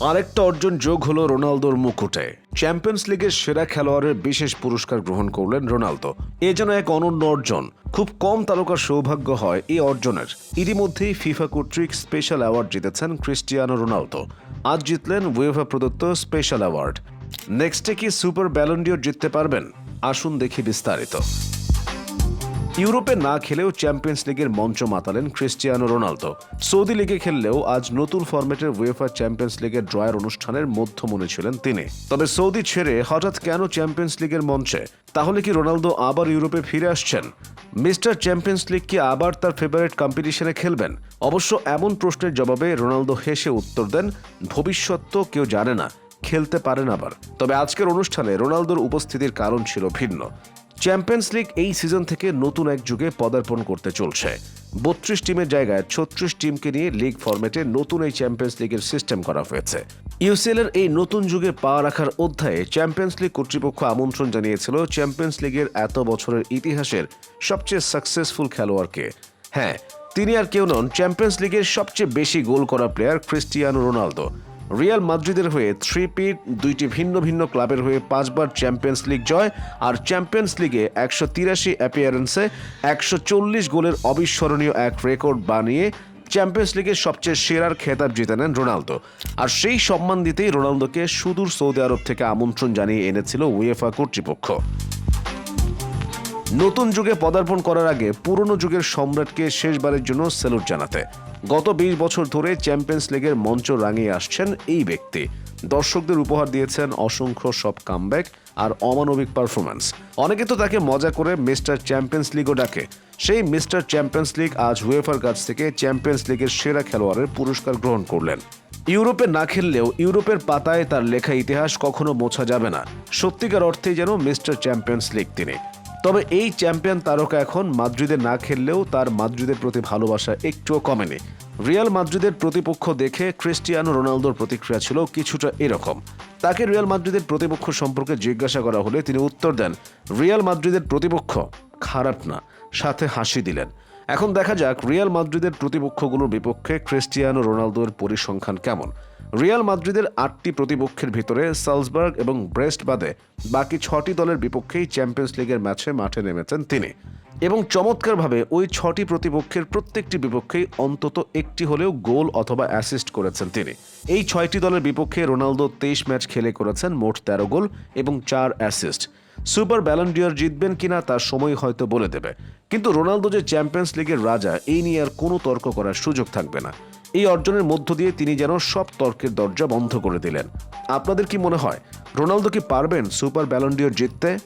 আরেকটা অর্জন যোগ হলো রোনালদোর মুকুটে। চ্যাম্পিয়ন্স লিগের সেরা খেলোয়াড়ের বিশেষ পুরস্কার গ্রহণ করলেন রোনালদো। এ যেন এক অনন্য অর্জন। খুব কম তারকার সৌভাগ্য হয় এই অর্জনের। ইতিমধ্যেই ফিফা কর্তৃক স্পেশাল অ্যাওয়ার্ড জিতেছেন ক্রিস্টিয়ানো রোনালদো। আজ জিতলেন ওয়েভা প্রদত্ত স্পেশাল অ্যাওয়ার্ড। নেক্সটে কি সুপার ব্যালন্ডিও জিততে পারবেন? আসুন দেখি বিস্তারিত। ইউরোপে না খেলেও চ্যাম্পিয়ন্স লিগের মঞ্চ মাতালেন ক্রিস্টিয়ানো রোনালদো। সৌদি লিগে খেললেও আজ নতুন ফরম্যাটের ওয়েফা চ্যাম্পিয়ন্স লিগের ড্রয়ার অনুষ্ঠানের মধ্যমণি ছিলেন তিনি। তবে সৌদি ছেড়ে হঠাৎ কেন চ্যাম্পিয়ন্স লিগের মঞ্চে? তাহলে কি রোনালদো আবার ইউরোপে ফিরে আসছেন? মিস্টার চ্যাম্পিয়ন্স লিগ কি আবার তার ফেভারিট কম্পিটিশনে খেলবেন? অবশ্য এমন প্রশ্নের জবাবে রোনালদো হেসে উত্তর দেন, ভবিষ্যৎ তো কেউ জানে না, খেলতে পারেন আবার। তবে আজকের অনুষ্ঠানে রোনালদোর উপস্থিতির কারণ ছিল ভিন্ন। চ্যাম্পিয়ন্স লিগ এই সিজন থেকে নতুন এক যুগে পদার্পণ করতে চলছে। বত্রিশ টিমের জায়গায় ছত্রিশ টিমকে নিয়ে লিগ ফরম্যাটে নতুন এই চ্যাম্পিয়ন্স লিগের সিস্টেম করা হয়েছে। ইউসিএল এর এই নতুন যুগে পা রাখার অধ্যায়ে চ্যাম্পিয়ন্স লিগ কর্তৃপক্ষ আমন্ত্রণ জানিয়েছিল চ্যাম্পিয়ন্স লিগের এত বছরের ইতিহাসের সবচেয়ে সাকসেসফুল খেলোয়াড়কে। হ্যাঁ তিনি আর কেউ নন, চ্যাম্পিয়ন্স লিগের সবচেয়ে বেশি গোল করা প্লেয়ার ক্রিস্টিয়ানো রোনালদো। রিয়াল মাদ্রিদের হয়ে থ্রি পিট দুইটি ভিন্ন ভিন্ন ক্লাবের হয়ে পাঁচবার চ্যাম্পিয়ন্স লিগ জয়, আর চ্যাম্পিয়ন্স লিগে একশো তিরাশি অ্যাপিয়ারেন্সে একশো চল্লিশ গোলের অবিস্মরণীয় এক রেকর্ড বানিয়ে চ্যাম্পিয়ন্স লিগের সবচেয়ে সেরার খেতাব জিতে নেন রোনালদো। আর সেই সম্মান দিতেই রোনালদোকে সুদূর সৌদি আরব থেকে আমন্ত্রণ জানিয়ে এনেছিল উয়েফা কর্তৃপক্ষ। নতুন যুগে পদার্পণ করার আগে পুরনো যুগের সম্রাটকে শেষবারের জন্য স্যালুট জানাতে। গত বিশ বছর ধরে চ্যাম্পিয়ন্স লিগের মঞ্চ রাঙিয়ে আসছেন এই ব্যক্তি। দর্শকদের উপহার দিয়েছেন অসংখ্য সব কামব্যাক আর অমানবিক পারফরম্যান্স। অনেকে তো তাকে মজা করে মিস্টার চ্যাম্পিয়ন্স লিগও ডাকে। সেই মিস্টার চ্যাম্পিয়ন্স লিগ আজ হুয়েফার কাছ থেকে চ্যাম্পিয়ন্স লিগের সেরা খেলোয়াড়ের পুরস্কার গ্রহণ করলেন। ইউরোপে না খেললেও ইউরোপের পাতায় তার লেখা ইতিহাস কখনো মোছা যাবে না। সত্যিকার অর্থেই যেন মিস্টার চ্যাম্পিয়ন্স লিগ তিনি। তবে এই চ্যাম্পিয়ন তারকা এখন মাদ্রিদে না খেললেও তার মাদ্রিদের প্রতি ভালোবাসা একটুও কমেনি। রিয়াল মাদ্রিদের প্রতিপক্ষ দেখে ক্রিস্টিয়ানো রোনালদোর প্রতিক্রিয়া ছিল কিছুটা এরকম। তাকে রিয়াল মাদ্রিদের প্রতিপক্ষ সম্পর্কে জিজ্ঞাসা করা হলে তিনি উত্তর দেন, রিয়াল মাদ্রিদের প্রতিপক্ষ খারাপ না, সাথে হাসি দিলেন। এখন দেখা যাক রিয়াল মাদ্রিদের প্রতিপক্ষগুলোর বিপক্ষে ক্রিস্টিয়ানো রোনালদোর পরিসংখ্যান কেমন। রিয়াল মাদ্রিদের আটটি প্রতিপক্ষের ভিতরে সালসবার্গ এবং ব্রেস্ট বাদে বাকি ছটি দলের বিপক্ষেই চ্যাম্পিয়ন্স লিগের ম্যাচে মাঠে নেমেছেন তিনি। এবং চমৎকারভাবে ওই ছটি প্রতিপক্ষের প্রত্যেকটি বিপক্ষেই অন্তত একটি হলেও গোল অথবা অ্যাসিস্ট করেছেন তিনি। এই ছয়টি দলের বিপক্ষে রোনালদো তেইশ ম্যাচ খেলে করেছেন মোট তেরো গোল এবং চার অ্যাসিস্ট সুপার ব্যালন্ডিয়ার জিতবেন কিনা তার সময় হয়তো বলে দেবে। কিন্তু রোনালদো যে চ্যাম্পিয়ন্স লিগের রাজা, এই নিয়ে আর কোনো তর্ক করার সুযোগ থাকবে না। এই অর্জনের মধ্য দিয়ে তিনি যেন সব তর্কের দরজা বন্ধ করে দিলেন। আপনাদের কি মনে হয়, রোনালদো কি পারবেন সুপার ব্যালন্ডিও জিততে?